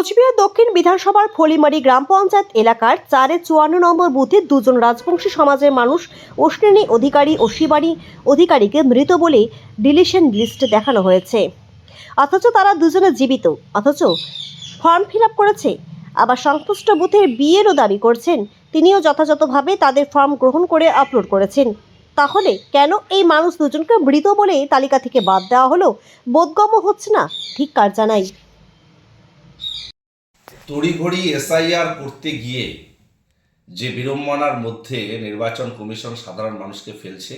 কোচবিহার দক্ষিণ বিধানসভার ফলিমারি গ্রাম পঞ্চায়েত এলাকার চারে চুয়ান্ন নম্বর বুথে দুজন রাজবংশী সমাজের মানুষ, অশ্বিনী অধিকারী ও শিবানী অধিকারীকে মৃত বলে ডিলিশন লিস্টে দেখানো হয়েছে। অথচ তারা দুজনে জীবিত, অথচ ফর্ম ফিল করেছে, আবার সংশ্লিষ্ট বুথের বিয়েরও দাবি করছেন, তিনিও যথাযথভাবে তাদের ফর্ম গ্রহণ করে আপলোড করেছেন। তাহলে কেন এই মানুষ দুজনকে মৃত বলে তালিকা থেকে বাদ দেওয়া হলো? বোধগম্য হচ্ছে না, ঠিক কার জানাই। তড়িঘড়ি এসআইআর করতে গিয়ে যে বিড়ম্বনার মধ্যে নির্বাচন কমিশন সাধারণ মানুষকে ফেলছে,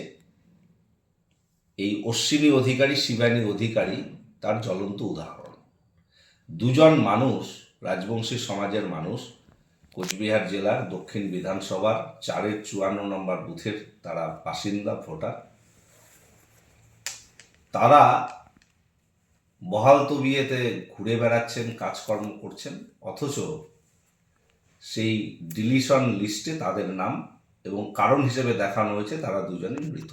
এই অশ্বিনী অধিকারী, শিবানী অধিকারী তার জ্বলন্ত উদাহরণ। দুজন মানুষ, রাজবংশী সমাজের মানুষ, কোচবিহার জেলার দক্ষিণ বিধানসভার চারের চুয়ান্ন নম্বর বুথের তারা বাসিন্দা ভোটার, তারা বহাল তবিয়েতে ঘুরে বেড়াচ্ছেন, কাজকর্ম করছেন, অথচ সেই ডিলিশন লিস্টে তাদের নাম এবং কারণ হিসেবে দেখানো হয়েছে তারা দুজনেই মৃত।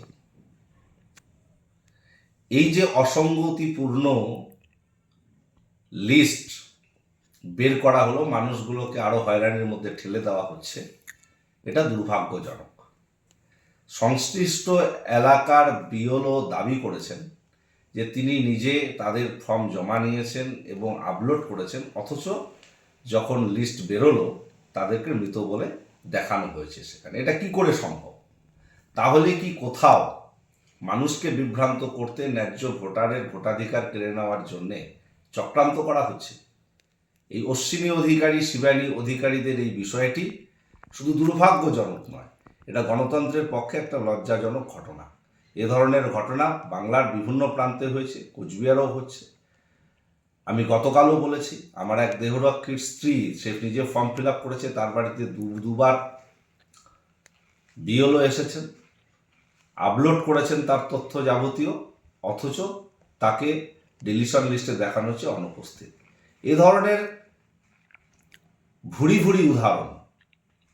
এই যে অসঙ্গতিপূর্ণ লিস্ট বের করা হলো, মানুষগুলোকে আরও হয়রানির মধ্যে ঠেলে দেওয়া হচ্ছে, এটা দুর্ভাগ্যজনক। সংশ্লিষ্ট এলাকার বিওলও দাবি করেছেন যে তিনি নিজে তাদের ফর্ম জমা নিয়েছেন এবং আপলোড করেছেন, অথচ যখন লিস্ট বেরোলো, তাদেরকে মৃত বলে দেখানো হয়েছে সেখানে। এটা কি করে সম্ভব? তাহলে কি কোথাও মানুষকে বিভ্রান্ত করতে ন্যায্য ভোটারের ভোটাধিকার কেড়ে নেওয়ার জন্যে চক্রান্ত করা হচ্ছে? এই অশ্বিনী অধিকারী, শিবানী অধিকারীদের এই বিষয়টি শুধু দুর্ভাগ্যজনক নয়, এটা গণতন্ত্রের পক্ষে একটা লজ্জাজনক ঘটনা। এ ধরনের ঘটনা বাংলার বিভিন্ন প্রান্তে হয়েছে, কোচবিহারও হচ্ছে। আমি গতকালও বলেছি, আমার এক দেহরক্ষীর স্ত্রী, সে নিজে ফর্ম ফিল আপ করেছে, তার বাড়িতে দু, দুবার বিএলও এসেছেন। আপলোড করেছেন তার তথ্য যাবতীয়, অথচ তাকে ডিলিশন লিস্টে দেখানো হচ্ছে অনুপস্থিত। এ ধরনের ভুরি ভুরি উদাহরণ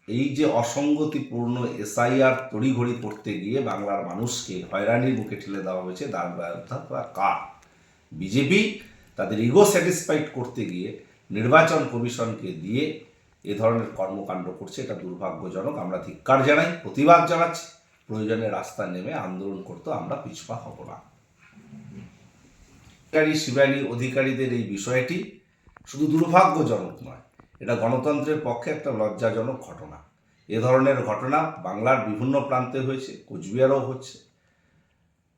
এই যে অসঙ্গতিপূর্ণ এসআইআর তড়িঘড়ি করতে গিয়ে বাংলার মানুষকে হয়রানির মুখে ঠেলে দেওয়া হয়েছে তার ব্যর্থতা কার? বিজেপি তাদের ইগো স্যাটিসফাইড করতে গিয়ে নির্বাচন কমিশনকে দিয়ে এ ধরনের কর্মকাণ্ড করছে, এটা দুর্ভাগ্যজনক। আমরা ধিক্কার জানাই, প্রতিবাদ জানাচ্ছি। প্রয়োজনে রাস্তা নেমে আন্দোলন করতে আমরা পিছপা হব না। শিবানী অধিকারীদের এই বিষয়টি শুধু দুর্ভাগ্যজনক নয় এটা গণতন্ত্রের পক্ষে একটা লজ্জাজনক ঘটনা। এ ধরনের ঘটনা বাংলার বিভিন্ন প্রান্তে হয়েছে, কোচবিহারও হচ্ছে।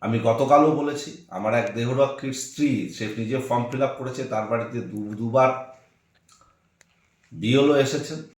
আমি গতকালও বলেছি, আমার এক দেহরক্ষীর স্ত্রী, সে নিজে ফর্ম ফিল আপ করেছে, তার বাড়িতে দু দুবার বিএলও এসেছেন।